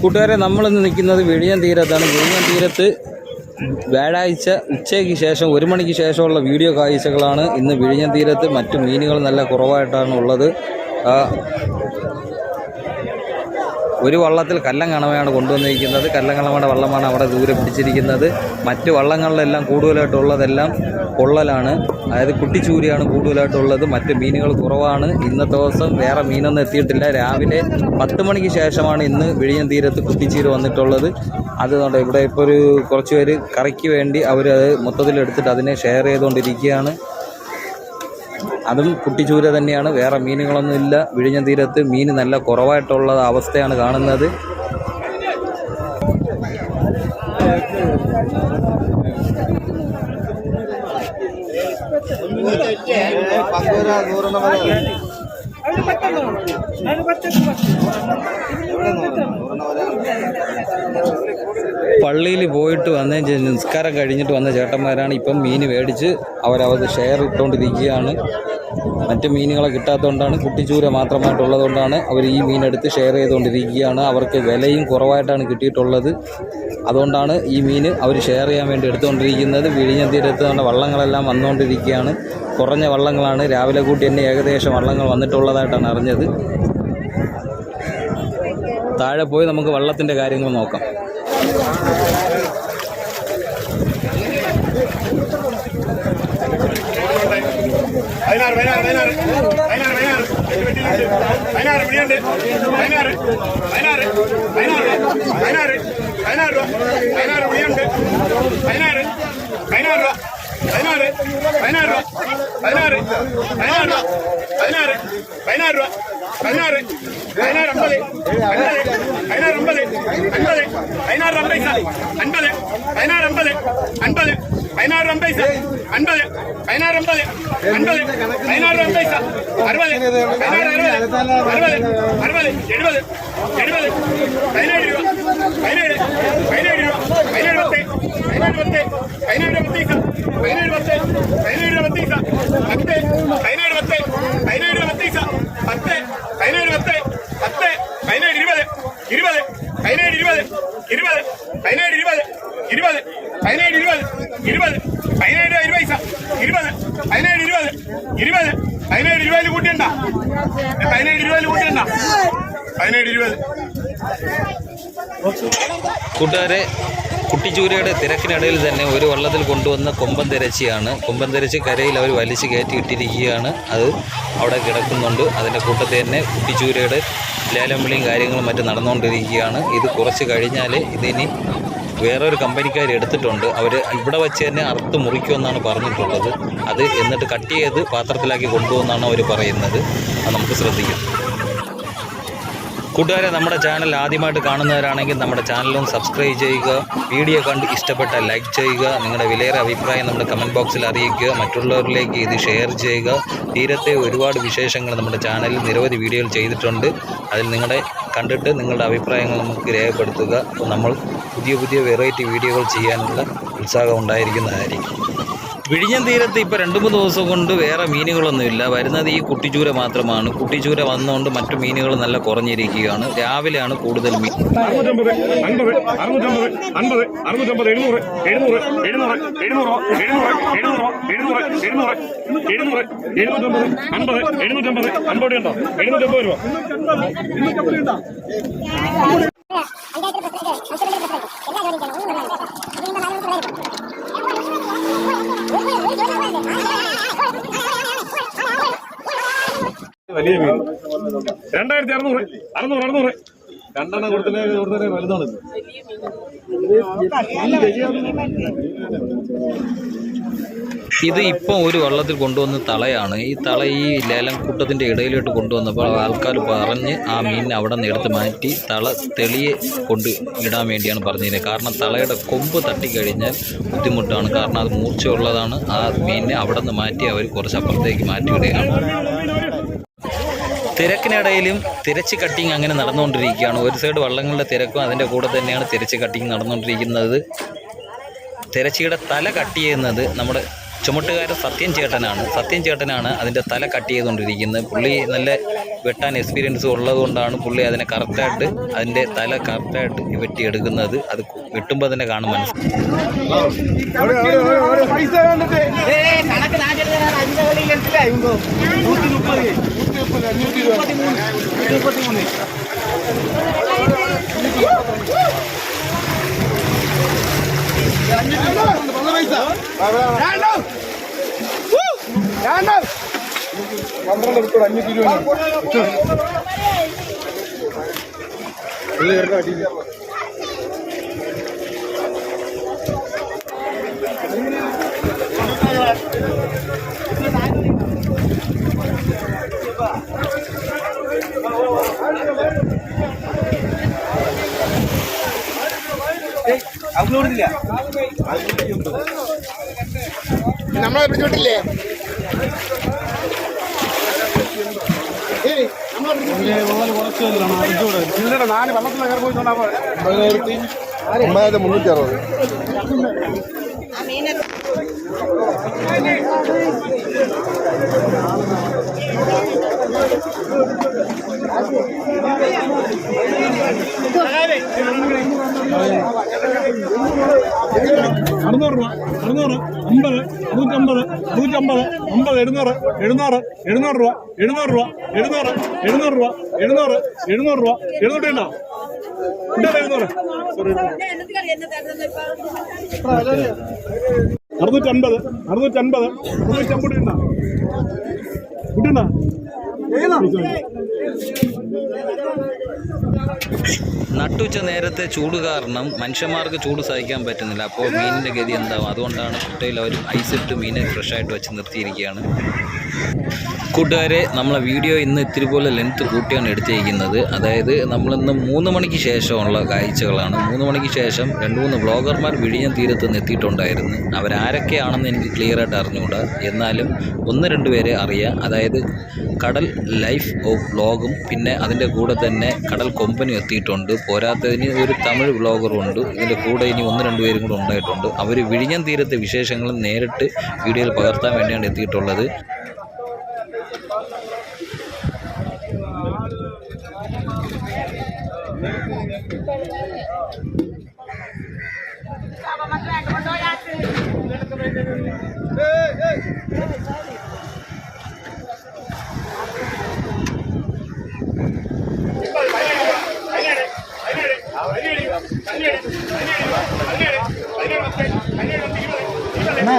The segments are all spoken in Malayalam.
കൂട്ടുകാരെ നമ്മളിന്ന് നിൽക്കുന്നത് വിഴിഞ്ഞം തീരത്താണ്. വിഴിഞ്ഞം തീരത്ത് വ്യാഴാഴ്ച ഉച്ചയ്ക്ക് ശേഷം ഒരു മണിക്ക് ശേഷമുള്ള വീഡിയോ കാഴ്ചകളാണ് ഇന്ന് വിഴിഞ്ഞം തീരത്ത് മറ്റു മീനുകൾ നല്ല കുറവായിട്ടാണ് ഉള്ളത്. ഒരു വള്ളത്തിൽ കല്ലം കണവയാണ് കൊണ്ടുവന്നിരിക്കുന്നത്. കല്ലങ്കണവയുടെ വള്ളമാണ് അവിടെ ദൂരെ പിടിച്ചിരിക്കുന്നത്. മറ്റ് വള്ളങ്ങളിലെല്ലാം കൂടുതലായിട്ടുള്ളതെല്ലാം പൊള്ളലാണ്. അതായത് കുട്ടിച്ചൂരിയാണ് കൂടുതലായിട്ടുള്ളത്. മറ്റ് മീനുകൾ കുറവാണ്. ഇന്നത്തെ ദിവസം വേറെ മീനൊന്നും എത്തിയിട്ടില്ല. രാവിലെ പത്ത് മണിക്ക് ശേഷമാണ് ഇന്ന് വിഴിഞ്ഞം തീരത്ത് കുട്ടിച്ചീര് വന്നിട്ടുള്ളത്. അതുകൊണ്ട് ഇവിടെ ഇപ്പോൾ ഒരു കുറച്ച് പേര് കറിക്ക് വേണ്ടി അവർ അത് മൊത്തത്തിൽ എടുത്തിട്ട് അതിനെ ഷെയർ ചെയ്തുകൊണ്ടിരിക്കുകയാണ്. അതും കുട്ടിച്ചൂര തന്നെയാണ്. വേറെ മീനുകളൊന്നുമില്ല വിഴിഞ്ഞം തീരത്ത് മീൻ നല്ല കുറവായിട്ടുള്ള അവസ്ഥയാണ് കാണുന്നത്. പള്ളിയിൽ പോയിട്ട് വന്നതിന് നിസ്കാരം കഴിഞ്ഞിട്ട് വന്ന ചേട്ടന്മാരാണ് ഇപ്പം മീൻ മേടിച്ച് അവരവത് ഷെയർ ഇട്ടുകൊണ്ടിരിക്കുകയാണ് മറ്റ് മീനുകളെ കിട്ടാത്തതുകൊണ്ടാണ് കുട്ടിച്ചൂര മാത്രമായിട്ടുള്ളതുകൊണ്ടാണ് അവർ ഈ മീനെടുത്ത് ഷെയർ ചെയ്തുകൊണ്ടിരിക്കുകയാണ് അവർക്ക് വിലയും കുറവായിട്ടാണ് കിട്ടിയിട്ടുള്ളത്. അതുകൊണ്ടാണ് ഈ മീൻ അവർ ഷെയർ ചെയ്യാൻ വേണ്ടി എടുത്തുകൊണ്ടിരിക്കുന്നത് വിഴിഞ്ഞ തീരത്ത് നമ്മുടെ വള്ളങ്ങളെല്ലാം വന്നുകൊണ്ടിരിക്കുകയാണ് കുറഞ്ഞ വള്ളങ്ങളാണ്. രാവിലെ കൂട്ടി തന്നെ ഏകദേശം വള്ളങ്ങൾ വന്നിട്ടുള്ളതായിട്ടാണ് അറിഞ്ഞത്. താഴെ പോയി നമുക്ക് വള്ളത്തിന്റെ കാര്യങ്ങൾ നോക്കാം. പതിനാറ് പതിനാറ് പതിനാറ് പതിനാറ് പതിനാറ് എട്ട് വെട്ടിയിട്ടുണ്ട് പതിനാറ് പിടിയുണ്ട് പതിനാറ് പതിനാറ് പതിനാറ് പതിനാറ് പതിനാറ് രൂപ പതിനാറ് പിടിയുണ്ട് പതിനാറ് പതിനാറ് രൂപ പതിനാറ് പതിനാറ് രൂപ പതിനാറ് പതിനാറ് രൂപ പതിനാറ് പതിനാറ് രൂപ പതിനാറ് പതിനാറ് അമ്പത് അൻപത് പതിനാറ് അമ്പത് അൻപത്. അൻപത്. പതിനാറ് അമ്പത് അൻപത്. പതിനാറ് അമ്പത് അൻപത്. പതിനാറ് അമ്പത് അൻപത്. പതിനാറ് അമ്പത് അറുപത്. പതിനാറ് അറുപത്. അറുപത്. അറുപത്. എഴുപത്. എഴുപത്. പതിനേഴ് രൂപ. പതിനേഴ്. പതിനേഴ് രൂപ. പതിനേഴ് പത്ത്. പതിനേഴ് പത്ത്. പതിനേഴ് പത്ത് പതിനേഴ് പത്ത്. പത്ത് പതിനേഴ് പത്ത്. പതിനേഴ് പത്ത് പത്ത്. പതിനേഴ് പത്ത്. പത്ത്. പതിനേഴ് ഇരുപത്. ഇരുപത്. பதினேழு இருபது இருபது பதினேழு இருபது இருபது பதினேழு இருபது இருபது பதினேழு இருபது இருபது பதினேழு இருபது இருபது பதினேழு இருபது கூட்டிண்டா பதினேழு இருபது കൂട്ടിണ്ട പതിനേഴ് ഇരുപത് കൂട്ടുകാരെ കുട്ടിച്ചൂരയുടെ തിരക്കിനിടയിൽ തന്നെ ഒരു വള്ളത്തിൽ കൊണ്ടുവന്ന കൊമ്പൻ തിരച്ചിയാണ് കൊമ്പൻ തിരച്ച് കരയിൽ അവർ വലിച്ചു കയറ്റി ഇട്ടിരിക്കുകയാണ്. അത് അവിടെ കിടക്കുന്നുണ്ട്. അതിന്റെ കൂട്ടത്തിൽ തന്നെ കുട്ടിച്ചൂരയുടെ ലേലം വിളിയും കാര്യങ്ങളും മറ്റും നടന്നുകൊണ്ടിരിക്കുകയാണ്. ഇത് കുറച്ച് കഴിഞ്ഞാൽ ഇതിനി വേറൊരു കമ്പനിക്കാർ എടുത്തിട്ടുണ്ട്. അവർ ഇവിടെ വെച്ച് തന്നെ അറുത്ത് മുറിക്കുമെന്നാണ് പറഞ്ഞിട്ടുള്ളത്. അത് എന്നിട്ട് കട്ട് ചെയ്ത് പാത്രത്തിലാക്കി കൊണ്ടുപോകുമെന്നാണ് അവർ പറയുന്നത്. അത് നമുക്ക് ശ്രദ്ധിക്കാം. കൂട്ടുകാരെ നമ്മുടെ ചാനൽ ആദ്യമായിട്ട് കാണുന്നവരാണെങ്കിൽ നമ്മുടെ ചാനലും സബ്സ്ക്രൈബ് ചെയ്യുക. വീഡിയോ കണ്ട് ഇഷ്ടപ്പെട്ട ലൈക്ക് ചെയ്യുക. നിങ്ങളുടെ വിലയേറെ അഭിപ്രായം നമ്മുടെ കമന്റ് ബോക്സിൽ അറിയിക്കുക. മറ്റുള്ളവരിലേക്ക് ഇത് ഷെയർ ചെയ്യുക. തീരത്തെ ഒരുപാട് വിശേഷങ്ങൾ നമ്മുടെ ചാനലിൽ നിരവധി വീഡിയോകൾ ചെയ്തിട്ടുണ്ട്. അതിൽ നിങ്ങളുടെ കണ്ടിട്ട് നിങ്ങളുടെ അഭിപ്രായങ്ങൾ നമുക്ക് രേഖപ്പെടുത്തുക. അപ്പോൾ നമ്മൾ പുതിയ പുതിയ വെറൈറ്റി വീഡിയോകൾ ചെയ്യാനുള്ള ഉത്സാഹം ഉണ്ടായിരിക്കുന്നതായിരിക്കും. വിഴിഞ്ഞം തീരത്ത് ഇപ്പോൾ രണ്ട് മൂന്ന് ദിവസം കൊണ്ട് വേറെ മീനുകളൊന്നുമില്ല വരുന്നത് ഈ കുട്ടിച്ചൂര മാത്രമാണ്. കുട്ടിച്ചൂര വന്നുകൊണ്ട് മറ്റു മീനുകൾ നല്ല കുറഞ്ഞിരിക്കുകയാണ്. രാവിലെയാണ് കൂടുതൽ മീൻ അറുന്നൂറ്റമ്പത് വലിയ മീൻ. രണ്ടായിരത്തി അറുന്നൂറ് അറുന്നൂറ് അറുന്നൂറ് രണ്ടെണ്ണം കൊടുത്തില്ലേ? കൊടുത്തേ വലുതാണ് ഇത് ഇപ്പം ഒരു വള്ളത്തിൽ കൊണ്ടുവന്ന തളയാണ്. ഈ തള ഈ ലേലം കൂട്ടത്തിന്റെ ഇടയിലോട്ട് കൊണ്ടുവന്നപ്പോൾ ആൾക്കാർ പറഞ്ഞ് ആ മീനിനെ അവിടെ നിന്ന് എടുത്ത് മാറ്റി തള തെളിയെ കൊണ്ട് ഇടാൻ വേണ്ടിയാണ് പറഞ്ഞിരുന്നത്. കാരണം തളയുടെ കൊമ്പ് തട്ടിക്കഴിഞ്ഞാൽ ബുദ്ധിമുട്ടാണ്. കാരണം അത് മൂർച്ചയുള്ളതാണ്. ആ മീനിനെ അവിടെ നിന്ന് മാറ്റി അവർ കുറച്ച് അപ്പുറത്തേക്ക് മാറ്റിയിടുകയാണ് തിരക്കിനിടയിലും തിരച്ച് കട്ടിങ് അങ്ങനെ നടന്നുകൊണ്ടിരിക്കുകയാണ്. ഒരു സൈഡ് വള്ളങ്ങളുടെ തിരക്കും അതിന്റെ കൂടെ തന്നെയാണ് തിരച്ച് കട്ടിങ് നടന്നുകൊണ്ടിരിക്കുന്നത്. തിരച്ചിയുടെ തല കട്ട് ചെയ്യുന്നത് നമ്മുടെ ചുമട്ടുകാരൻ സത്യം ചേട്ടനാണ്. സത്യം ചേട്ടനാണ് അതിന്റെ തല കട്ട് ചെയ്തുകൊണ്ടിരിക്കുന്നത്. പുള്ളി നല്ല വെട്ടാൻ എക്സ്പീരിയൻസ് ഉള്ളതുകൊണ്ടാണ് പുള്ളി അതിനെ കറക്റ്റായിട്ട് അതിന്റെ തല കറക്റ്റായിട്ട് വെട്ടിയെടുക്കുന്നത്. അത് വെട്ടുമ്പോൾ തന്നെ കാണും മനസ്സിലാവും നൂറ്റി മുപ്പത് അഞ്ഞൂറ്റി ഇരുപത്തി മൂന്ന് മുപ്പത്തി മൂന്ന് പന്ത്രണ്ട് എടുത്തോളൂ അഞ്ഞൂറ്റി ഇരുപത് നമ്മളെ പിടിച്ചോട്ടില്ലേ? നാല് വെള്ളത്തിൽ കയറി ഒമ്പതിനായിരത്തി മുന്നൂറ്റി അറുപത്. അറുന്നൂറ് രൂപ അറുന്നൂറ് അമ്പത് നൂറ്റമ്പത് നൂറ്റമ്പത് അമ്പത് എഴുന്നൂറ് എഴുന്നൂറ് എഴുന്നൂറ് രൂപ എഴുന്നൂറ് രൂപ എഴുന്നൂറ് എഴുന്നൂറ് രൂപ എഴുന്നൂറ് എഴുന്നൂറ് രൂപ എഴുന്നൂറ്റി ഉണ്ടോ നട്ടുച്ച നേരത്തെ ചൂട് കാരണം മനുഷ്യന്മാർക്ക് ചൂട് സഹിക്കാൻ പറ്റുന്നില്ല. അപ്പോൾ മീനിന്റെ ഗതി എന്താവും? അതുകൊണ്ടാണ് കുട്ടയിൽ അവർ ഐസിട്ട് മീനെ ഫ്രഷായിട്ട് വെച്ച് നിർത്തിയിരിക്കുകയാണ്. കൂട്ടുകാരെ നമ്മളെ വീഡിയോ ഇന്ന് ഇത്തിരി പോലെ ലെങ്ത്ത് കൂട്ടിയാണ് എടുത്തിരിക്കുന്നത്. അതായത് നമ്മളിന്ന് മൂന്ന് മണിക്ക് ശേഷമുള്ള കാഴ്ചകളാണ്. മൂന്ന് മണിക്ക് ശേഷം രണ്ട് മൂന്ന് ബ്ലോഗർമാർ വിഴിഞ്ഞം തീരത്ത് നിന്ന് എത്തിയിട്ടുണ്ടായിരുന്നു. അവരാരൊക്കെയാണെന്ന് എനിക്ക് ക്ലിയറായിട്ട് അറിഞ്ഞുകൂടാ. എന്നാലും ഒന്ന് രണ്ട് പേരെ അറിയാം. അതായത് കടൽ ലൈഫ് ഓഫ് വ്ളോഗും പിന്നെ അതിന്റെ കൂടെ തന്നെ കടൽ കൊമ്പനും എത്തിയിട്ടുണ്ട്. പോരാത്തതിന് ഒരു തമിഴ് വ്ളോഗറും ഉണ്ട്. ഇതിന്റെ കൂടെ ഇനി ഒന്ന് രണ്ട് പേരും കൂടെ ഉണ്ടായിട്ടുണ്ട്. അവർ വിഴിഞ്ഞം തീരത്തെ വിശേഷങ്ങൾ നേരിട്ട് വീഡിയോയിൽ പകർത്താൻ വേണ്ടിയാണ് എത്തിയിട്ടുള്ളത്. என்ன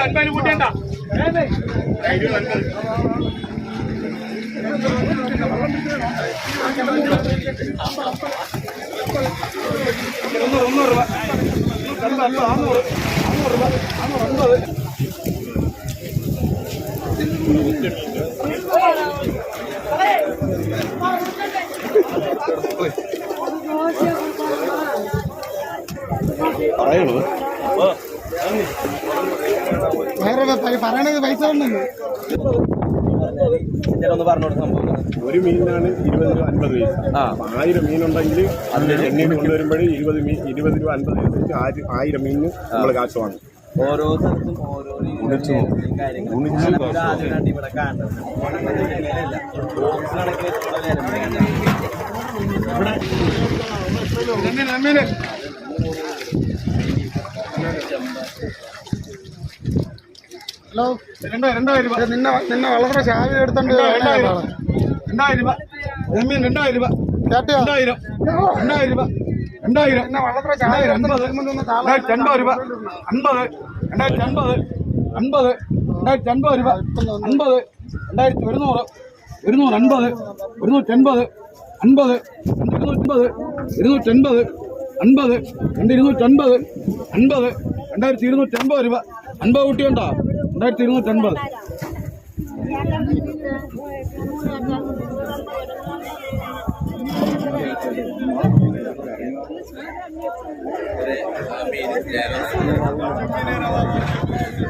അൻപതിന് കൂട്ടേണ്ട ഇരുപത് അൻപത് അറുന്നൂറ് അറുന്നൂറ് രൂപ അറുന്നൂറ് അൻപത് പറയണത് പൈസ ഉണ്ടല്ലോ ഒരു മീനിനാണ് ഇരുപത് രൂപ അൻപത് പൈസ. ആയിരം മീനുണ്ടെങ്കിൽ അതിന്റെ എണ്ണീന് കൊണ്ടുവരുമ്പോഴേ ഇരുപത് മീൻ ഇരുപത് രൂപ അൻപത് പൈസ വെച്ച് ആയിരം ആയിരം മീനിന് നമ്മൾ കാശ് വാങ്ങും. ഓരോ സ്ഥലത്തും ഓരോ ആദ്യമായിട്ട് ഇവിടെ കാണുന്നത്. കണക്കിന് ഹലോ രൂപ നിന്നെ നിന്നെ വളരെ ചാവി എടുത്തോണ്ട് രണ്ടായിരം രണ്ടായിരം രൂപ രമ്യൻ രണ്ടായിരം രൂപ രണ്ടായിരം രണ്ടായിരം രൂപ രണ്ടായിരം ചാവി അൻപത് രണ്ടായിരത്തി അൻപത് രൂപ അൻപത്. രണ്ടായിരത്തി അൻപത്. അൻപത്. രണ്ടായിരത്തി അൻപത് രൂപ അൻപത്. രണ്ടായിരത്തി ഒരുന്നൂറ്. ഒരുന്നൂറ് അൻപത്. ഇരുന്നൂറ്റൻപത് ഇരുന്നൂറ്റൻപത് അൻപത്. രണ്ട് ഇരുന്നൂറ്റൻപത്. അൻപത്. രണ്ടായിരത്തി ഇരുന്നൂറ്റി രൂപ. അൻപത് കുട്ടിയുണ്ടോ രണ്ടായിരത്തി ഇരുന്നൂറ്റൻപത് അഞ്ഞൂറ് അഞ്ഞൂറ്